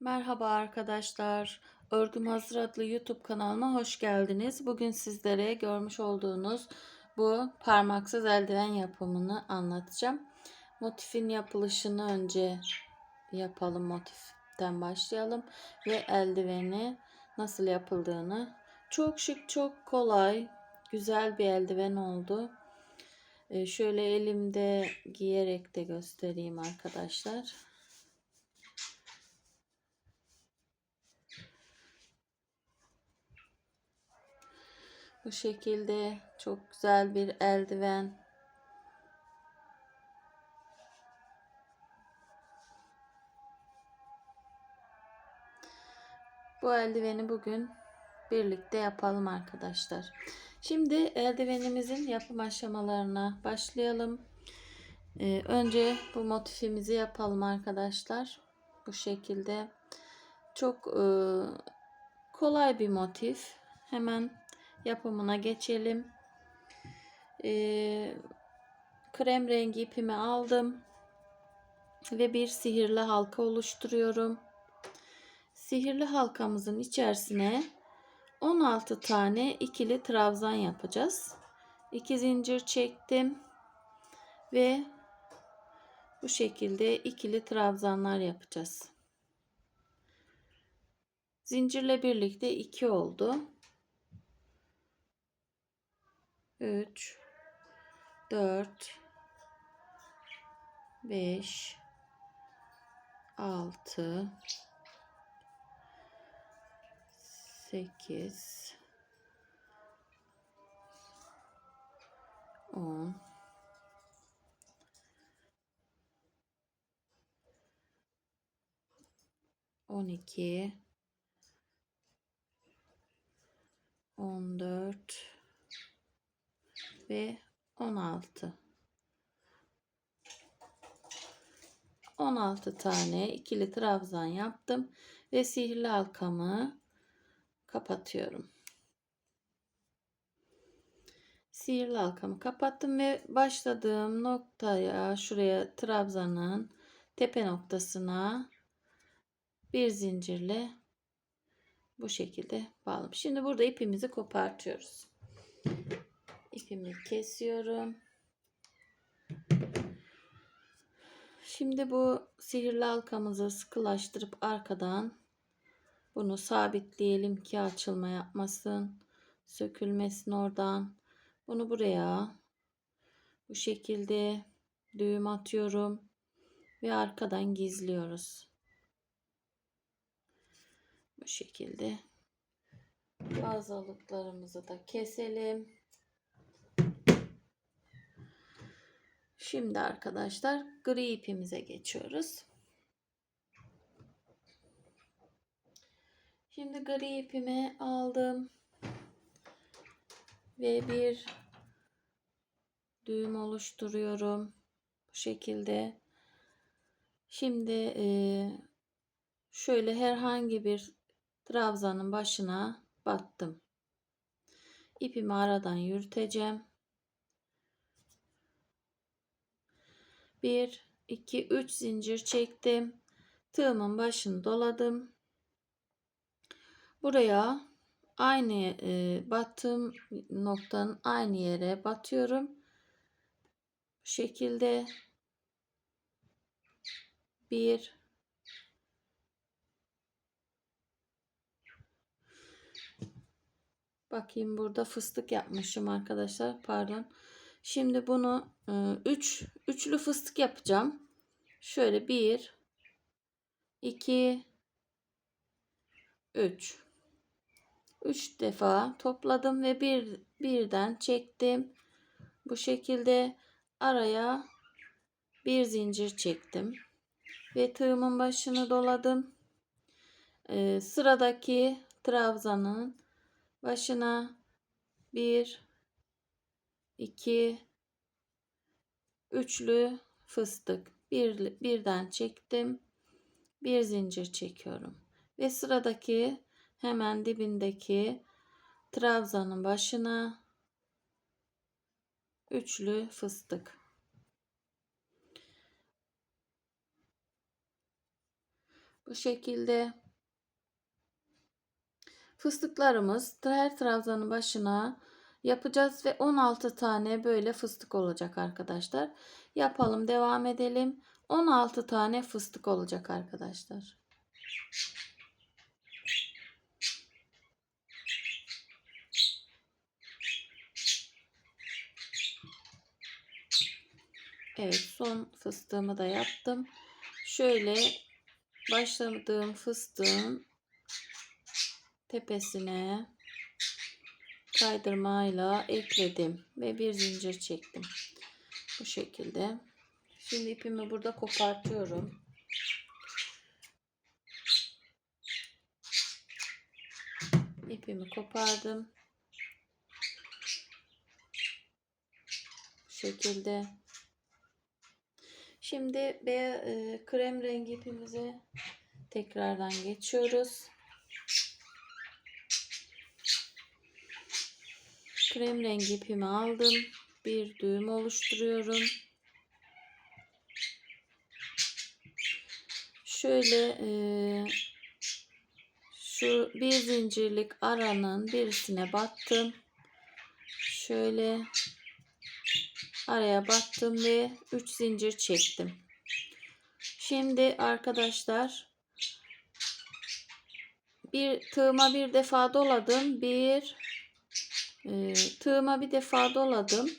Merhaba arkadaşlar. Örgüm Hazır adlı YouTube kanalıma hoş geldiniz. Bugün sizlere görmüş olduğunuz bu parmaksız eldiven yapımını anlatacağım. Motifin yapılışını önce yapalım. Motiften başlayalım ve eldiveni nasıl yapıldığını. Çok şık, çok kolay, güzel bir eldiven oldu. Ee, şöyle elimde giyerek de göstereyim arkadaşlar. Bu şekilde çok güzel bir eldiven. Bu eldiveni bugün birlikte yapalım arkadaşlar. Şimdi eldivenimizin yapım aşamalarına başlayalım. Ee, önce bu motifimizi yapalım arkadaşlar. Bu şekilde çok e, kolay bir motif. Hemen yapımına geçelim. Ee, krem rengi ipimi aldım ve bir sihirli halka oluşturuyorum. Sihirli halkamızın içerisine 16 tane ikili trabzan yapacağız. 2 zincir çektim ve bu şekilde ikili trabzanlar yapacağız. Zincirle birlikte 2 oldu. 3 4 5 6 8 10 12 14 ve 16 16 tane ikili trabzan yaptım ve sihirli halkamı kapatıyorum. Sihirli halkamı kapattım ve başladığım noktaya şuraya trabzanın tepe noktasına bir zincirle bu şekilde bağladım. Şimdi burada ipimizi kopartıyoruz. İpimi kesiyorum. Şimdi bu sihirli halkamızı sıkılaştırıp arkadan bunu sabitleyelim ki açılma yapmasın. Sökülmesin oradan. Bunu buraya bu şekilde düğüm atıyorum ve arkadan gizliyoruz. Bu şekilde fazlalıklarımızı da keselim. Şimdi arkadaşlar gri ipimize geçiyoruz. Şimdi gri ipimi aldım. Ve bir düğüm oluşturuyorum. Bu şekilde. Şimdi e, şöyle herhangi bir trabzanın başına battım. İpimi aradan yürüteceğim. 1 2 3 zincir çektim. Tığımın başını doladım. Buraya aynı e, battığım noktanın aynı yere batıyorum. Bu şekilde bir Bakayım burada fıstık yapmışım arkadaşlar. Pardon. Şimdi bunu 3 üç, üçlü fıstık yapacağım. Şöyle 1 2 3 3 defa topladım ve bir birden çektim. Bu şekilde araya bir zincir çektim ve tığımın başını doladım. Ee, sıradaki trabzanın başına bir iki. Üçlü fıstık. Bir, birden çektim. Bir zincir çekiyorum. Ve sıradaki hemen dibindeki trabzanın başına üçlü fıstık. Bu şekilde fıstıklarımız her trabzanın başına yapacağız ve 16 tane böyle fıstık olacak arkadaşlar. Yapalım devam edelim. 16 tane fıstık olacak arkadaşlar. Evet son fıstığımı da yaptım. Şöyle başladığım fıstığın tepesine kaydırmayla ekledim ve bir zincir çektim. Bu şekilde. Şimdi ipimi burada kopartıyorum. İpimi kopardım. Bu şekilde. Şimdi be e, krem rengi ipimize tekrardan geçiyoruz. Krem rengi ipimi aldım. Bir düğüm oluşturuyorum. Şöyle e, şu bir zincirlik aranın birisine battım. Şöyle araya battım ve 3 zincir çektim. Şimdi arkadaşlar bir tığıma bir defa doladım. Bir e, tığıma bir defa doladım.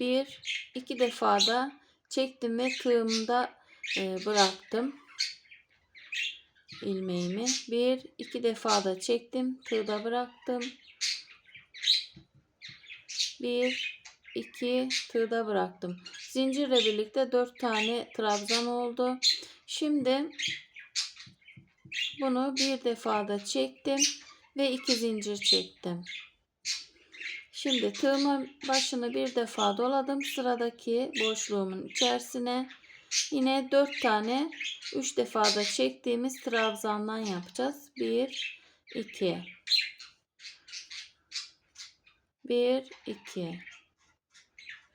Bir iki defa da çektim ve tığımda e, bıraktım ilmeğimi. Bir iki defa da çektim. Tığda bıraktım. Bir 2 tığda bıraktım. Zincirle birlikte 4 tane trabzan oldu. Şimdi bunu bir defada çektim ve 2 zincir çektim. Şimdi tığımın başını bir defa doladım. Sıradaki boşluğumun içerisine yine 4 tane 3 defada çektiğimiz trabzandan yapacağız. 1 2 1 2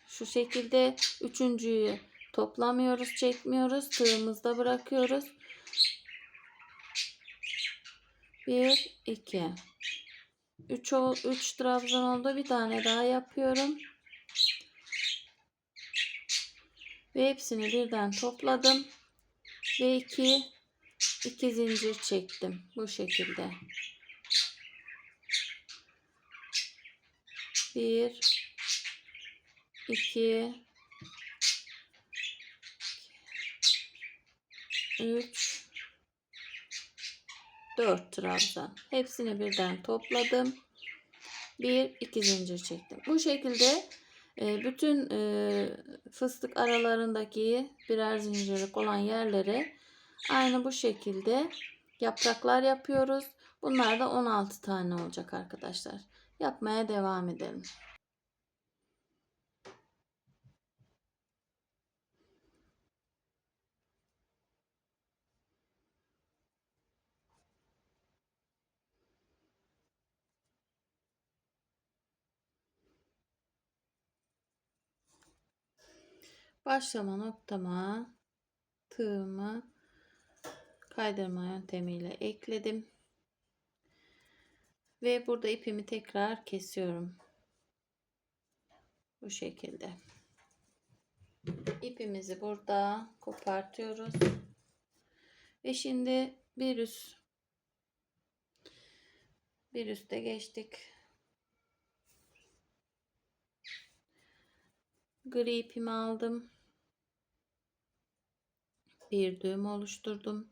şu şekilde üçüncüyü toplamıyoruz, çekmiyoruz. Tığımızda bırakıyoruz. 1 2 3 3 trabzan oldu. Bir tane daha yapıyorum. Ve hepsini birden topladım. Ve 2 2 zincir çektim bu şekilde. 1 2 3 4 trabzan. Hepsini birden topladım. 1 2 zincir çektim. Bu şekilde e, bütün e, fıstık aralarındaki birer zincirlik olan yerlere aynı bu şekilde yapraklar yapıyoruz. Bunlar da 16 tane olacak arkadaşlar. Yapmaya devam edelim. Başlama noktama tığımı kaydırma yöntemiyle ekledim. Ve burada ipimi tekrar kesiyorum. Bu şekilde. İpimizi burada kopartıyoruz. Ve şimdi bir üst bir üste geçtik. Gri ipimi aldım bir düğüm oluşturdum.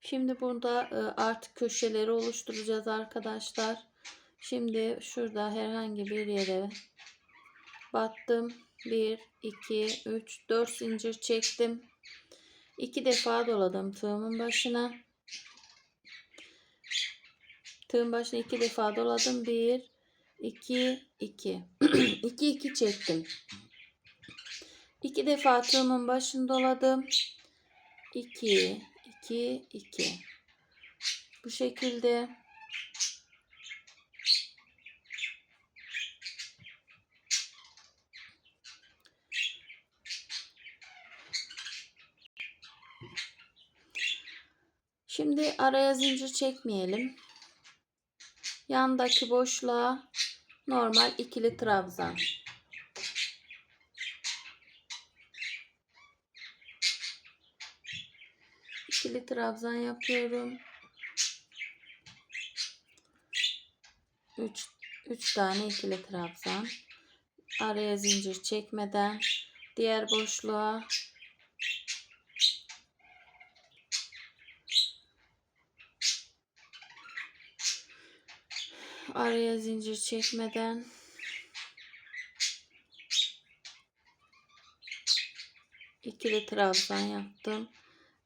Şimdi burada e, artık köşeleri oluşturacağız arkadaşlar. Şimdi şurada herhangi bir yere battım. 1, 2, 3, 4 zincir çektim. 2 defa doladım tığımın başına. Tığın başına 2 defa doladım. 1, 2, 2. 2, 2 çektim. 2 defa tığımın başını doladım. 2, 2, 2. Bu şekilde. Şimdi araya zincir çekmeyelim. Yandaki boşluğa normal ikili trabzan. İkili trabzan yapıyorum. 3 3 tane ikili trabzan. Araya zincir çekmeden diğer boşluğa araya zincir çekmeden ikili trabzan yaptım.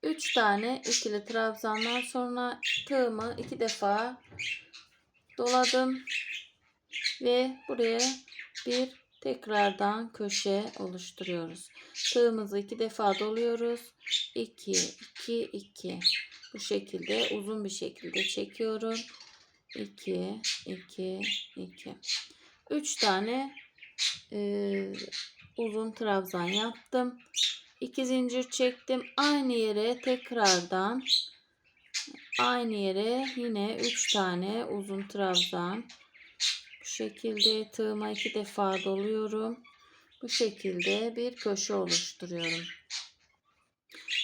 3 tane ikili trabzandan sonra tığımı iki defa doladım ve buraya bir tekrardan köşe oluşturuyoruz. Tığımızı iki defa doluyoruz. 2 2 2 bu şekilde uzun bir şekilde çekiyorum. 2 2 2 3 tane e, uzun trabzan yaptım. 2 zincir çektim. Aynı yere tekrardan aynı yere yine 3 tane uzun trabzan bu şekilde tığıma iki defa doluyorum. Bu şekilde bir köşe oluşturuyorum.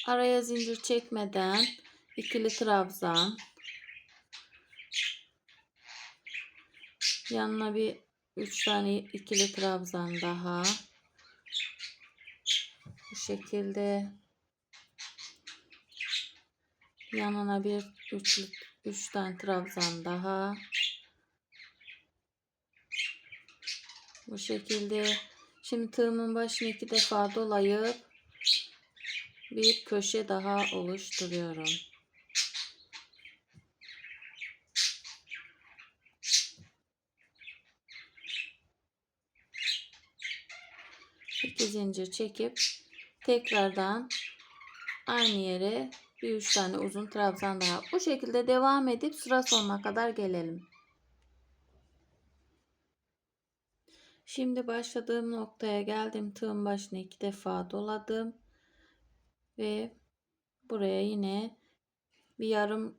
Araya zincir çekmeden ikili trabzan yanına bir 3 tane ikili trabzan daha. Bu şekilde. Yanına bir üçlü üç tane trabzan daha. Bu şekilde. Şimdi tığımın başını iki defa dolayıp bir köşe daha oluşturuyorum. İki zincir çekip tekrardan aynı yere bir üç tane uzun trabzan daha. Bu şekilde devam edip sıra sonuna kadar gelelim. Şimdi başladığım noktaya geldim. Tığın başına iki defa doladım. Ve buraya yine bir yarım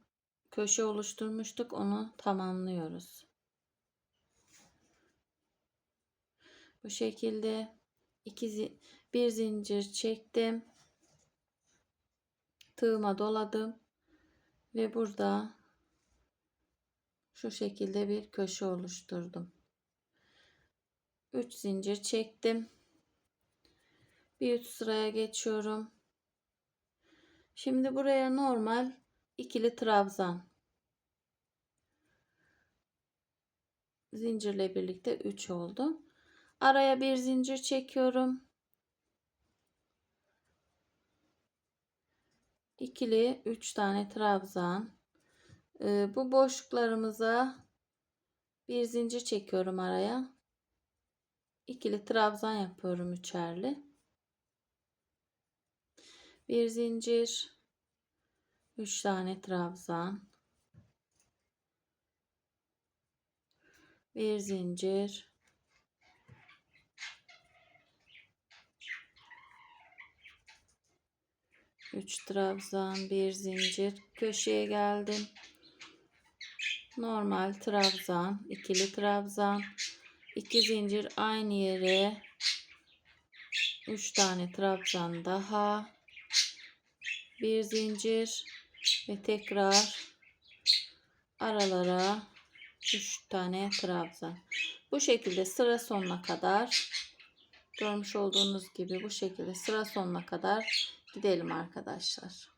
köşe oluşturmuştuk. Onu tamamlıyoruz. Bu şekilde iki bir zincir çektim. Tığıma doladım ve burada şu şekilde bir köşe oluşturdum. 3 zincir çektim. Bir üst sıraya geçiyorum. Şimdi buraya normal ikili trabzan zincirle birlikte 3 oldu. Araya bir zincir çekiyorum. İkili 3 tane trabzan. Ee, bu boşluklarımıza bir zincir çekiyorum araya. İkili trabzan yapıyorum üçerli. Bir zincir. 3 tane trabzan. Bir zincir. 3 trabzan, bir zincir, köşeye geldim. Normal trabzan, ikili trabzan, 2 zincir aynı yere 3 tane trabzan daha. Bir zincir ve tekrar aralara 3 tane trabzan. Bu şekilde sıra sonuna kadar görmüş olduğunuz gibi bu şekilde sıra sonuna kadar gidelim arkadaşlar.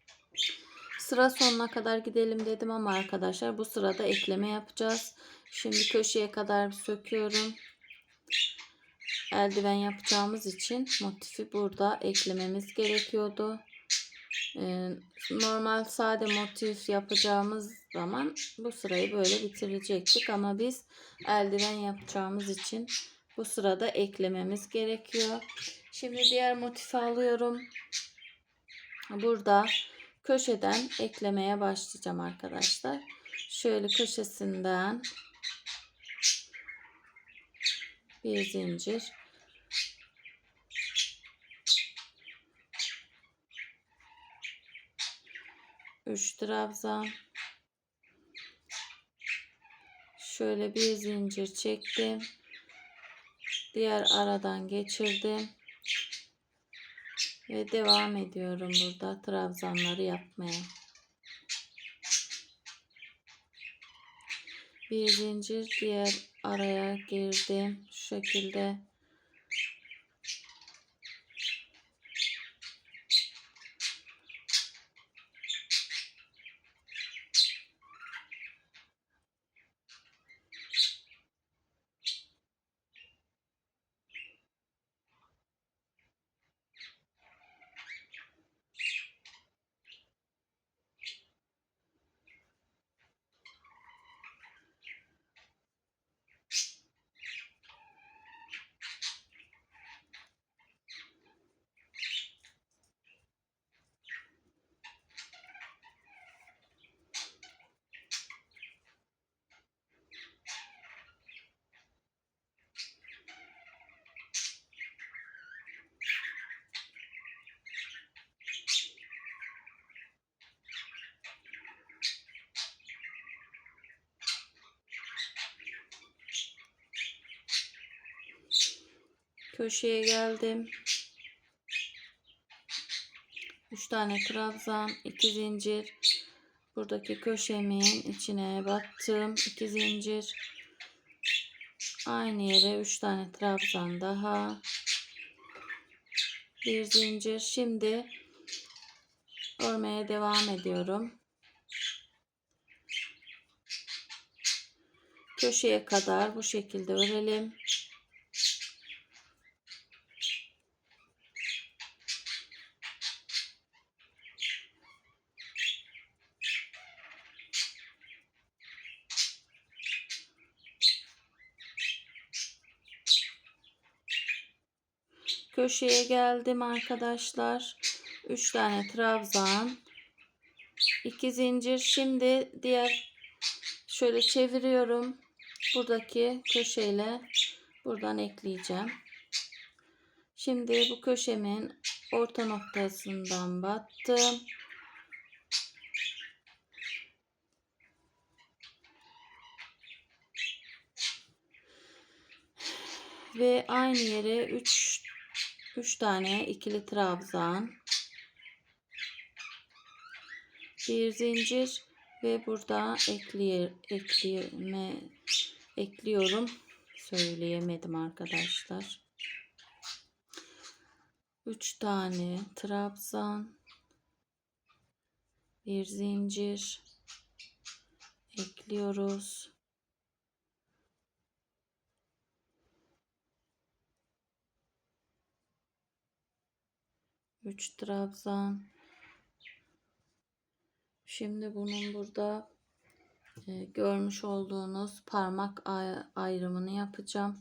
Sıra sonuna kadar gidelim dedim ama arkadaşlar bu sırada ekleme yapacağız. Şimdi köşeye kadar söküyorum. Eldiven yapacağımız için motifi burada eklememiz gerekiyordu. Ee, normal sade motif yapacağımız zaman bu sırayı böyle bitirecektik ama biz eldiven yapacağımız için bu sırada eklememiz gerekiyor. Şimdi diğer motifi alıyorum burada köşeden eklemeye başlayacağım arkadaşlar. Şöyle köşesinden bir zincir. 3 trabzan. Şöyle bir zincir çektim. Diğer aradan geçirdim ve devam ediyorum burada trabzanları yapmaya. Bir zincir diğer araya girdim. Şu şekilde köşeye geldim. 3 tane trabzan 2 zincir. Buradaki köşemin içine battım. 2 zincir. Aynı yere 3 tane trabzan daha. Bir zincir. Şimdi örmeye devam ediyorum. Köşeye kadar bu şekilde örelim köşeye geldim arkadaşlar. 3 tane trabzan 2 zincir. Şimdi diğer şöyle çeviriyorum. Buradaki köşeyle buradan ekleyeceğim. Şimdi bu köşemin orta noktasından battım. Ve aynı yere 3 3 tane ikili trabzan. Bir zincir ve burada ekleye, ekleme ekliyorum. Söyleyemedim arkadaşlar. 3 tane trabzan. Bir zincir. Ekliyoruz 3 trabzan. Şimdi bunun burada e, görmüş olduğunuz parmak ayrımını yapacağım.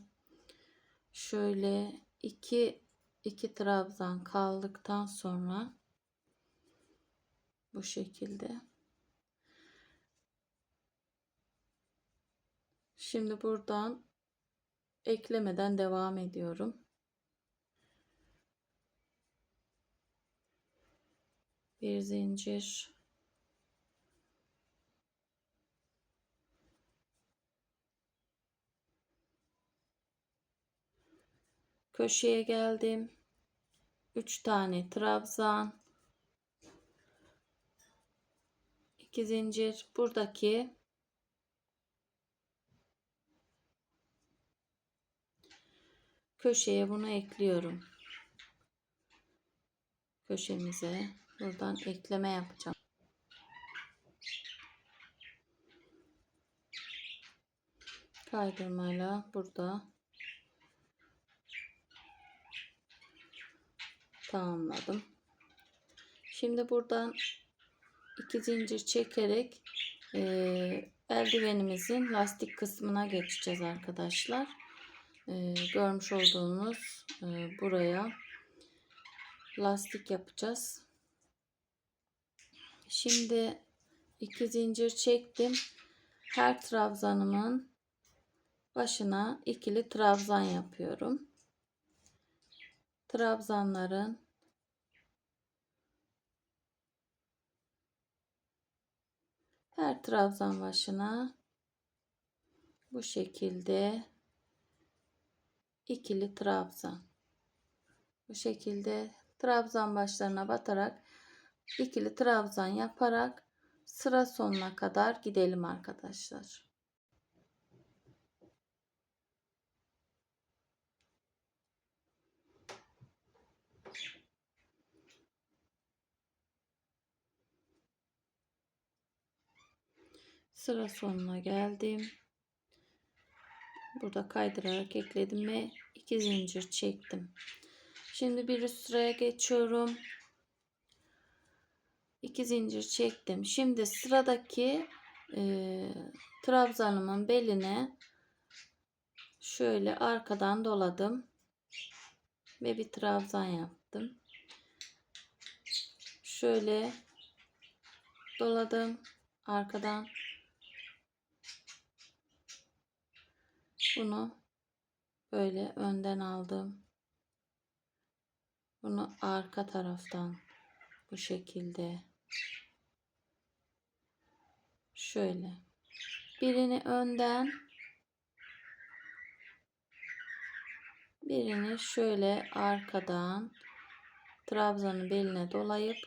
Şöyle 2 2 trabzan kaldıktan sonra bu şekilde Şimdi buradan eklemeden devam ediyorum. Bir zincir. Köşeye geldim. 3 tane trabzan. 2 zincir. Buradaki köşeye bunu ekliyorum. Köşemize Buradan ekleme yapacağım. Kaydırmayla burada tamamladım. Şimdi buradan iki zincir çekerek e, eldivenimizin lastik kısmına geçeceğiz arkadaşlar. E, görmüş olduğunuz e, buraya lastik yapacağız. Şimdi iki zincir çektim. Her trabzanımın başına ikili trabzan yapıyorum. Trabzanların Her trabzan başına bu şekilde ikili trabzan. Bu şekilde trabzan başlarına batarak ikili trabzan yaparak sıra sonuna kadar gidelim arkadaşlar. Sıra sonuna geldim. Burada kaydırarak ekledim ve iki zincir çektim. Şimdi bir üst sıraya geçiyorum. İki zincir çektim. Şimdi sıradaki e, trabzanımın beline şöyle arkadan doladım ve bir trabzan yaptım. Şöyle doladım arkadan Bunu böyle önden aldım. Bunu arka taraftan bu şekilde şöyle birini önden birini şöyle arkadan trabzanın beline dolayıp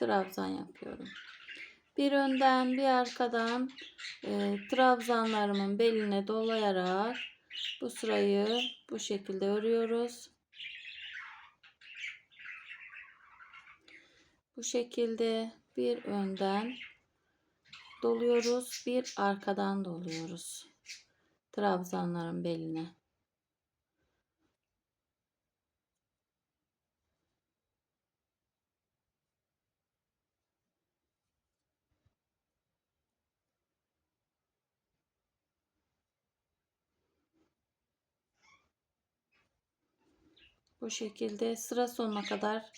trabzan yapıyorum. Bir önden bir arkadan e, trabzanlarımın beline dolayarak bu sırayı bu şekilde örüyoruz. Bu şekilde bir önden doluyoruz, bir arkadan doluyoruz. Trabzanların beline. Bu şekilde sıra sonuna kadar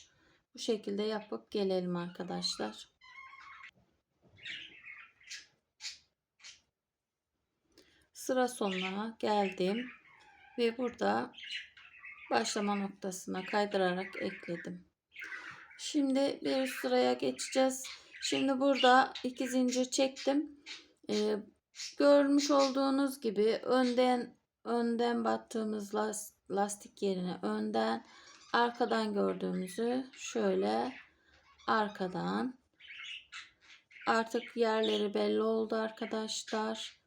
bu şekilde yapıp gelelim arkadaşlar. Sıra sonuna geldim ve burada başlama noktasına kaydırarak ekledim. Şimdi bir sıraya geçeceğiz. Şimdi burada iki zincir çektim. Ee, görmüş olduğunuz gibi önden önden battığımız lastik yerine önden arkadan gördüğümüzü şöyle arkadan. Artık yerleri belli oldu arkadaşlar.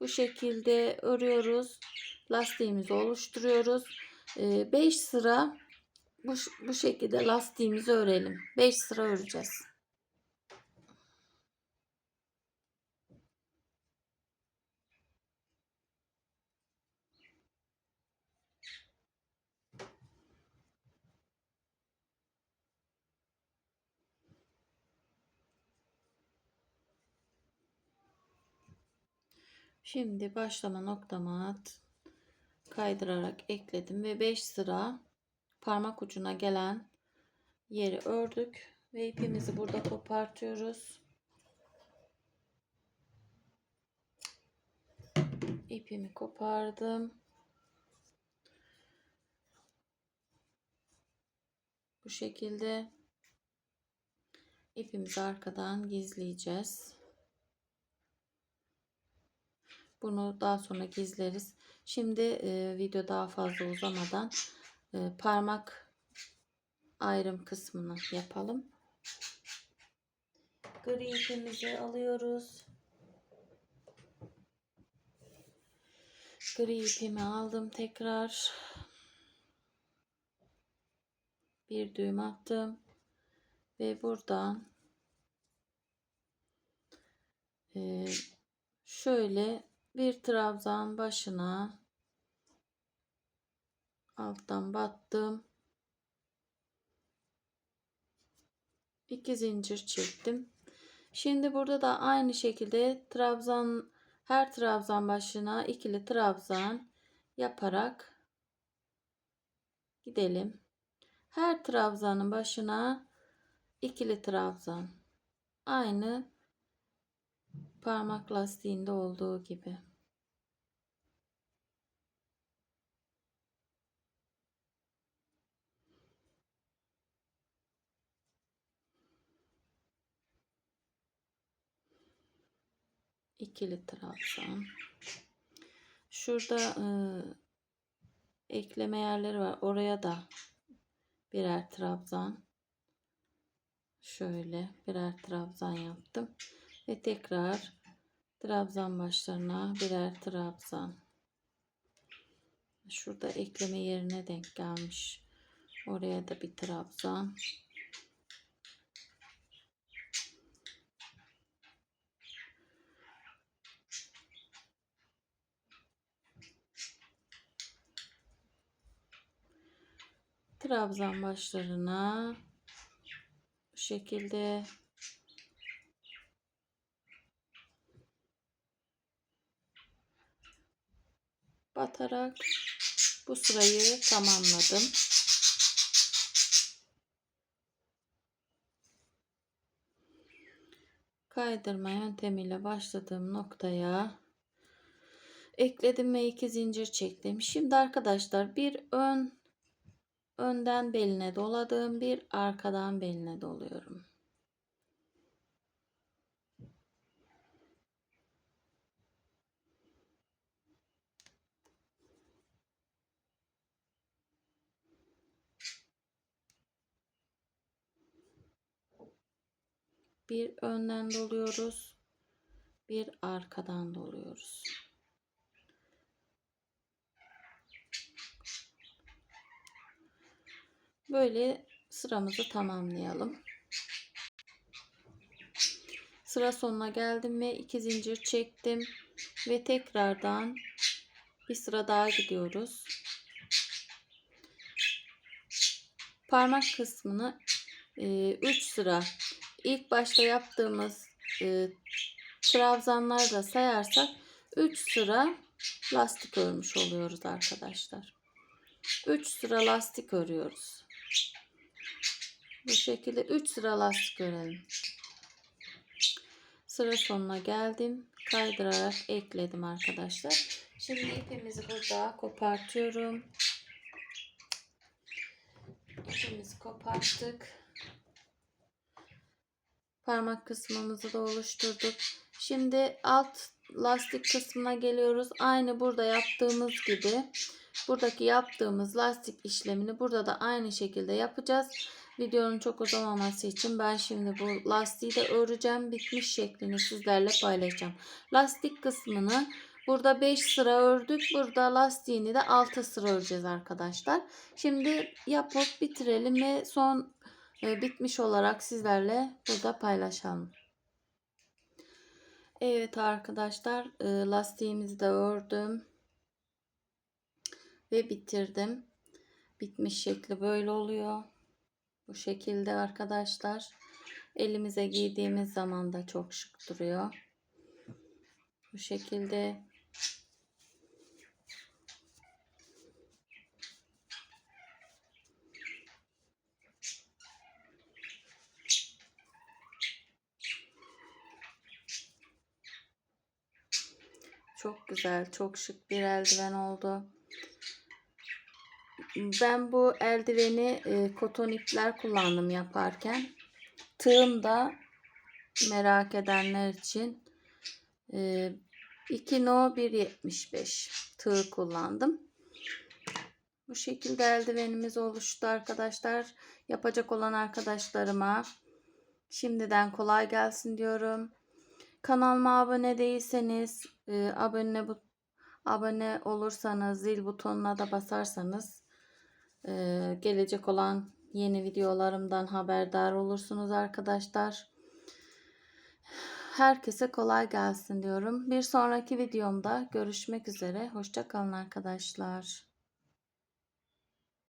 Bu şekilde örüyoruz. Lastiğimizi oluşturuyoruz. 5 ee, sıra bu, bu şekilde lastiğimizi örelim. 5 sıra öreceğiz Şimdi başlama noktama kaydırarak ekledim ve 5 sıra parmak ucuna gelen yeri ördük ve ipimizi burada kopartıyoruz. İpimi kopardım. Bu şekilde ipimizi arkadan gizleyeceğiz. Bunu daha sonra gizleriz. Şimdi e, video daha fazla uzamadan e, parmak ayrım kısmını yapalım. Gri ipimizi alıyoruz. Gri ipimi aldım tekrar. Bir düğüm attım. Ve buradan e, şöyle bir trabzan başına alttan battım. iki zincir çektim. Şimdi burada da aynı şekilde trabzan her trabzan başına ikili trabzan yaparak gidelim. Her trabzanın başına ikili trabzan. Aynı Parmak lastiğinde olduğu gibi. ikili trabzan. Şurada e, ekleme yerleri var. Oraya da birer trabzan. Şöyle birer trabzan yaptım. Ve tekrar trabzan başlarına birer trabzan. Şurada ekleme yerine denk gelmiş. Oraya da bir trabzan. Trabzan başlarına bu şekilde batarak bu sırayı tamamladım. Kaydırma yöntemiyle başladığım noktaya ekledim ve iki zincir çektim. Şimdi arkadaşlar bir ön önden beline doladım, bir arkadan beline doluyorum. Bir önden doluyoruz. Bir arkadan doluyoruz. Böyle sıramızı tamamlayalım. Sıra sonuna geldim ve iki zincir çektim ve tekrardan bir sıra daha gidiyoruz. Parmak kısmını 3 sıra ilk başta yaptığımız e, trabzanlar da sayarsak 3 sıra lastik örmüş oluyoruz arkadaşlar. 3 sıra lastik örüyoruz. Bu şekilde 3 sıra lastik örelim. Sıra sonuna geldim. Kaydırarak ekledim arkadaşlar. Şimdi ipimizi burada kopartıyorum. İpimizi koparttık. Parmak kısmımızı da oluşturduk. Şimdi alt lastik kısmına geliyoruz. Aynı burada yaptığımız gibi buradaki yaptığımız lastik işlemini burada da aynı şekilde yapacağız. Videonun çok uzamaması için ben şimdi bu lastiği de öreceğim. Bitmiş şeklini sizlerle paylaşacağım. Lastik kısmını burada 5 sıra ördük. Burada lastiğini de 6 sıra öreceğiz arkadaşlar. Şimdi yapıp bitirelim ve son e, bitmiş olarak sizlerle burada paylaşalım. Evet arkadaşlar e, lastiğimizi de ördüm ve bitirdim. Bitmiş şekli böyle oluyor. Bu şekilde arkadaşlar. Elimize giydiğimiz zaman da çok şık duruyor. Bu şekilde Çok güzel, çok şık bir eldiven oldu. Ben bu eldiveni e, koton ipler kullandım yaparken. Tığım da merak edenler için e, 2 no 1.75 tığ kullandım. Bu şekilde eldivenimiz oluştu arkadaşlar. Yapacak olan arkadaşlarıma şimdiden kolay gelsin diyorum. Kanalıma abone değilseniz e, abone bu abone olursanız zil butonuna da basarsanız e, gelecek olan yeni videolarımdan haberdar olursunuz arkadaşlar. Herkese kolay gelsin diyorum. Bir sonraki videomda görüşmek üzere. Hoşçakalın arkadaşlar.